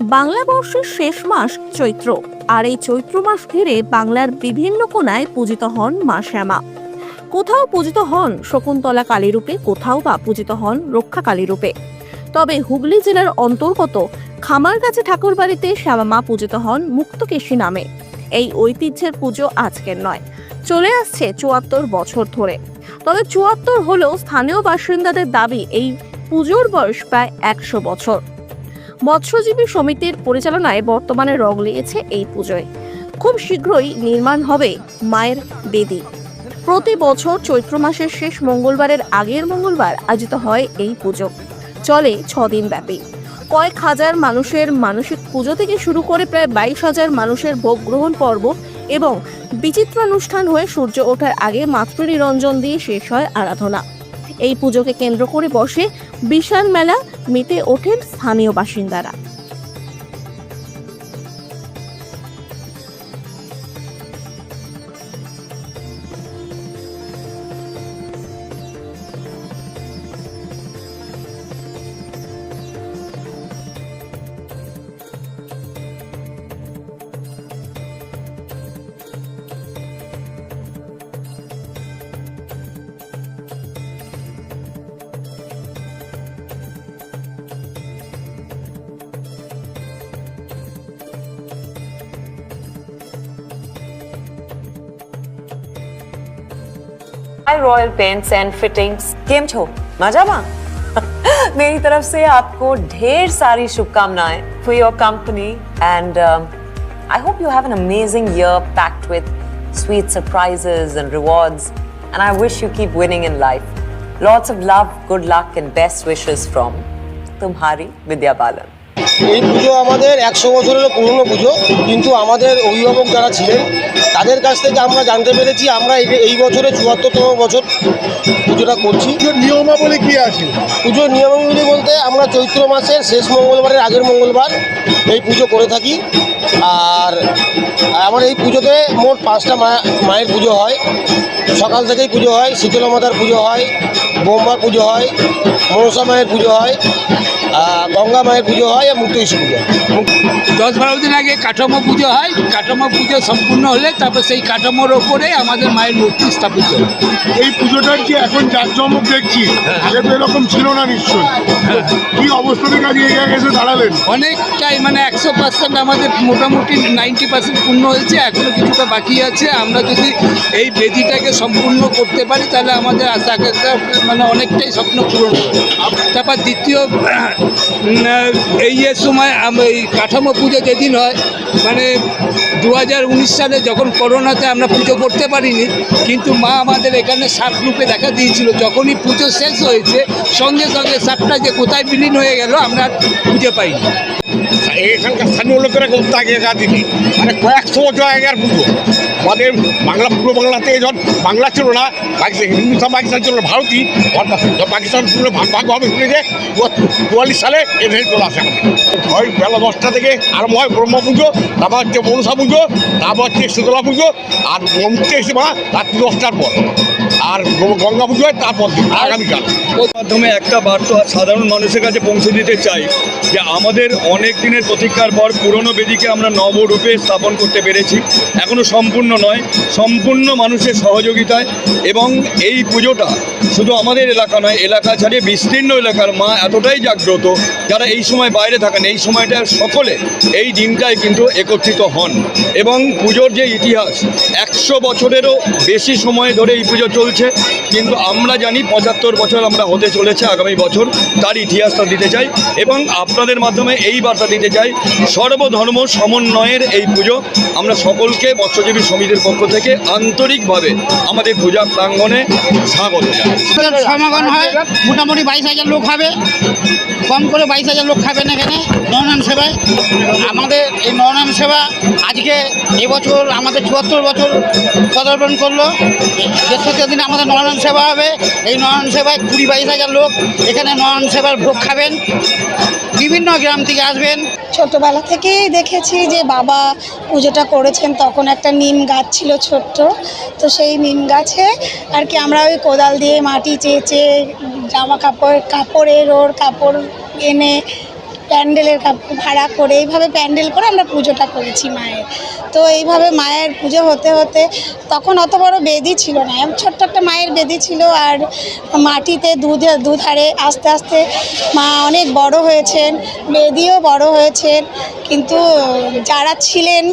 বাংলা বর্ষের শেষ মাস চৈত্র, আর এই চৈত্র মাস ঘিরে বাংলার বিভিন্ন কোনায় পূজিত হন মা শ্যামা। কোথাও পূজিত হন শকুন্তলা কালী রূপে কোথাও বা পূজিত হন রক্ষা কালী রূপে তবে হুগলি জেলার অন্তর্গত খামারগাছি ঠাকুর বাড়িতে শ্যামা মা পূজিত হন মুক্তকেশী নামে। এই ঐতিহ্যের পুজো আজকের নয়, চলে আসছে চুয়াত্তর বছর ধরে। তবে চুয়াত্তর হলেও স্থানীয় বাসিন্দাদের দাবি, এই পুজোর বয়স প্রায় একশো বছর। মৎস্যজীবী সমিতির পরিচালনায় বর্তমানে রং লেগেছে এই পুজোয়। খুব শীঘ্রই নির্মাণ হবে মায়ের বেদি। প্রতি বছর চৈত্র মাসের শেষ মঙ্গলবারের আগের মঙ্গলবার আয়োজিত হয় এই পুজো। চলে ছদিন ব্যাপী। কয়েক হাজার মানুষের মানসিক পুজো থেকে শুরু করে প্রায় বাইশ হাজার মানুষের ভোগ গ্রহণ পর্ব এবং বিচিত্র অনুষ্ঠান হয়ে সূর্য ওঠার আগে মাতৃ নিরঞ্জন দিয়ে শেষ হয় আরাধনা। এই পুজোকে কেন্দ্র করে বসে বিশাল মেলা মেতে ওঠেন স্থানীয় বাসিন্দারা। Hi Royal Paints and Fittings केम छो मजामा मेरी तरफ से आपको ढेर सारी शुभकामनाएं for your company and I hope you have an amazing year packed with sweet surprises and rewards and I wish you keep winning in life. Lots of love, good luck and best wishes from Tumhari Vidya Balan. এই পুজো আমাদের একশো বছরেরও পুরনো পুজো কিন্তু আমাদের অভিভাবক যারা ছিলেন তাদের কাছ থেকে আমরা জানতে পেরেছি আমরা এই- বছরে চুয়াত্তরতম বছর পুজোটা করছি। পুজোর নিয়মাবলী কী আছে? পুজোর নিয়মাবলী বলতে আমরা চৈত্র মাসের শেষ মঙ্গলবারের আগের মঙ্গলবার এই পুজো করে থাকি। আর আমার এই পুজোতে মোট পাঁচটা মা- মায়ের পুজো হয়। সকাল থেকেই পুজো হয় শীতলা মাতার পুজো হয় বোম্বার পুজো হয় মনসা মায়ের পুজো হয় গঙ্গা মায়ের পুজো হয় পুজো হয় দশ বারো দিন আগে কাঠামো পুজো হয়। কাঠামো পুজো সম্পূর্ণ হলে তারপর সেই কাঠামোর ওপরে আমাদের মায়ের মূর্তি স্থাপিত হয়। এই পুজোটার যে এখন জাঁকজমক দেখছি? আগে তো এরকম ছিল না নিশ্চয়ই। কি অবস্থা থেকে জায়গায় এসে দাঁড়ালেন? অনেকটাই মানে একশো পার্সেন্ট আমাদের মোটামুটি নাইনটি পার্সেন্ট পূর্ণ হয়েছে এখনও কিছুটা বাকি আছে। আমরা যদি এই বেদিটাকে সম্পূর্ণ করতে পারি তাহলে আমাদের আশা আকাঙ্ক্ষা মানে অনেকটাই স্বপ্ন পূরণ হবে। তারপর দ্বিতীয় এই সময় এই কাঠামো পুজো যেদিন হয় মানে দু হাজার উনিশ সালে যখন করোনাতে আমরা পুজো করতে পারিনি, কিন্তু মা আমাদের এখানে সাপ রূপে দেখা দিয়েছিল। যখনই পুজো শেষ হয়েছে, সঙ্গে সঙ্গে সাপটা যে কোথায় বিলীন হয়ে গেল, আমরা খুঁজে পাইনি। এখানকার স্থানীয় লোকেরা করতে আগে গা দিদি মানে কয়েকশো আগের পুজো। আমাদের বাংলা, পূর্ব বাংলাতে যখন বাংলা ছিল না পাকিস্তান হিন্দুস্তান পাকিস্তান ছিল ভারতই পাকিস্তান ভাগ হবে শুনেছে চুয়াল্লিশ সালে এদের চলে আসে হয় বেলা দশটা থেকে আরম্ভ হয় ব্রহ্ম পুজো, তারপর হচ্ছে মনসা পুজো, তারপর হচ্ছে শীতলা পুজো, আর মুক্তি এসে মা রাত্রি দশটার পর। আর গঙ্গা পুজো হয় তারপর আগামীকাল। মাধ্যমে একটা বার্তা সাধারণ মানুষের কাছে পৌঁছে দিতে চাই, যে আমাদের অনেক দিনের প্রতীক্ষার পর পুরনো বেদিকে আমরা নবরূপে স্থাপন করতে পেরেছি। এখনও সম্পূর্ণ নয়, সম্পূর্ণ মানুষের সহযোগিতায় এবং এই পুজোটা শুধু আমাদের এলাকা নয়, এলাকা ছাড়িয়ে বিস্তীর্ণ এলাকার মা এতটাই জাগ্রত যারা এই সময় বাইরে থাকেন। এই সময়টা সকলে এই দিনটায় কিন্তু একত্রিত হন এবং পুজোর যে ইতিহাস, একশো বছরেরও বেশি সময় ধরে এই পুজো চলছে। কিন্তু আমরা জানি পঁচাত্তর বছর আমরা হতে চলেছে আগামী বছর, তার ইতিহাসটা দিতে চাই এবং আপনাদের মাধ্যমে এই বার্তা দিতে চাই, সর্বধর্ম সমন্বয়ের এই পুজো। আমরা সকলকে মৎস্যজীবী সমিতির পক্ষ থেকে আন্তরিকভাবে আমাদের পূজা প্রাঙ্গণে স্বাগত সমাগম হয় মোটামুটি বাইশ হাজার লোক হবে। কম করে বাইশ হাজার লোক খাবেন এখানে নয়নাম সেবায়। আমাদের এই নয়নাম সেবা আজকে এবছর আমাদের চুয়াত্তর বছর পদার্পণ করল। দেড়শো দিনে আমাদের নয়নাম সেবা হবে এই নয়ন সেবায় কুড়ি বাইশ হাজার লোক এখানে নয়ন সেবার ভোগ খাবেন। বিভিন্ন গ্রাম থেকে আসবেন। ছোটবেলা থেকেই দেখেছি যে বাবা পুজোটা করেছেন তখন একটা নিম গাছ ছিল ছোট্ট, তো সেই নিম গাছে আর কি আমরা ওই কোদাল দিয়ে মাটি চেঁচে জামা কাপড় কাপড়ের ওর কাপড় এনে প্যান্ডেলের কাপড় ভাড়া করে এইভাবে প্যান্ডেল করে আমরা পুজোটা করেছি মায়ের। তো এইভাবে মায়ের পুজো হতে হতে তখন অত বড় বেদি ছিল না ছোট্ট একটা মায়ের বেদি ছিল আর মাটিতে দুধে দুধারে আস্তে আস্তে মা অনেক বড় হয়েছেন, বেদিও বড় হয়েছেন, কিন্তু যারা ছিলেন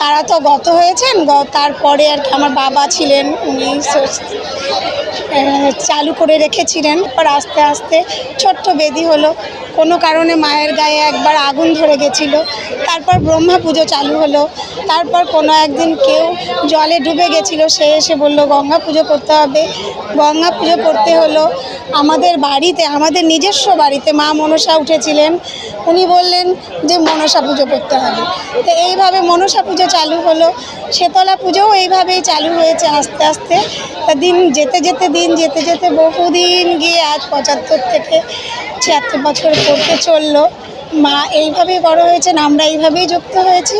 তারা তো গত হয়েছেন তারপরে আর কি আমার বাবা ছিলেন, উনি চালু করে রেখেছিলেন। পর আস্তে আস্তে ছোট্ট বেদি হলো। কোনো কারণে মায়ের গায়ে একবার আগুন ধরে গেছিল। তারপর ব্রহ্মা পুজো চালু হলো। তারপর কোনো একদিন কেউ জলে ডুবে গেছিল, সে এসে বলল, গঙ্গা পুজো করতে হবে। গঙ্গা পুজো করতে হলো আমাদের বাড়িতে, আমাদের নিজস্ব বাড়িতে। মা মনসা উঠেছিলেন। উনি বললেন যে, মনসা পুজো করতে হবে। তো এইভাবে মনসা পুজো চালু হলো। শেতলা পুজোও এইভাবেই চালু হয়েছে আস্তে আস্তে। তা দিন যেতে যেতে দিন, যেতে যেতে বহুদিন গিয়ে আজ পঁচাত্তর থেকে ছিয়াত্তর বছর করতে চলল। মা এইভাবেই বড় হয়েছেন আমরা এইভাবেই যুক্ত হয়েছি।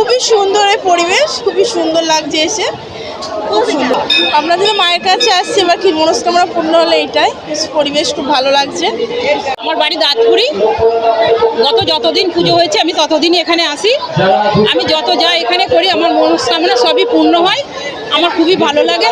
খুবই সুন্দর এই পরিবেশ, খুবই সুন্দর লাগছে এসে। খুব সুন্দর। আমরা যদি মায়ের কাছে আসছি, এবার কি মনস্কামনা পূর্ণ হলে এইটাই। পরিবেশ খুব ভালো লাগছে। আমার বাড়ি দাঁতপুরি। গত যতদিন পুজো হয়েছে, আমি ততদিনই এখানে আসি। আমি যত যা এখানে করি, আমার মনস্কামনা সবই পূর্ণ হয়। আমার খুবই ভালো লাগে।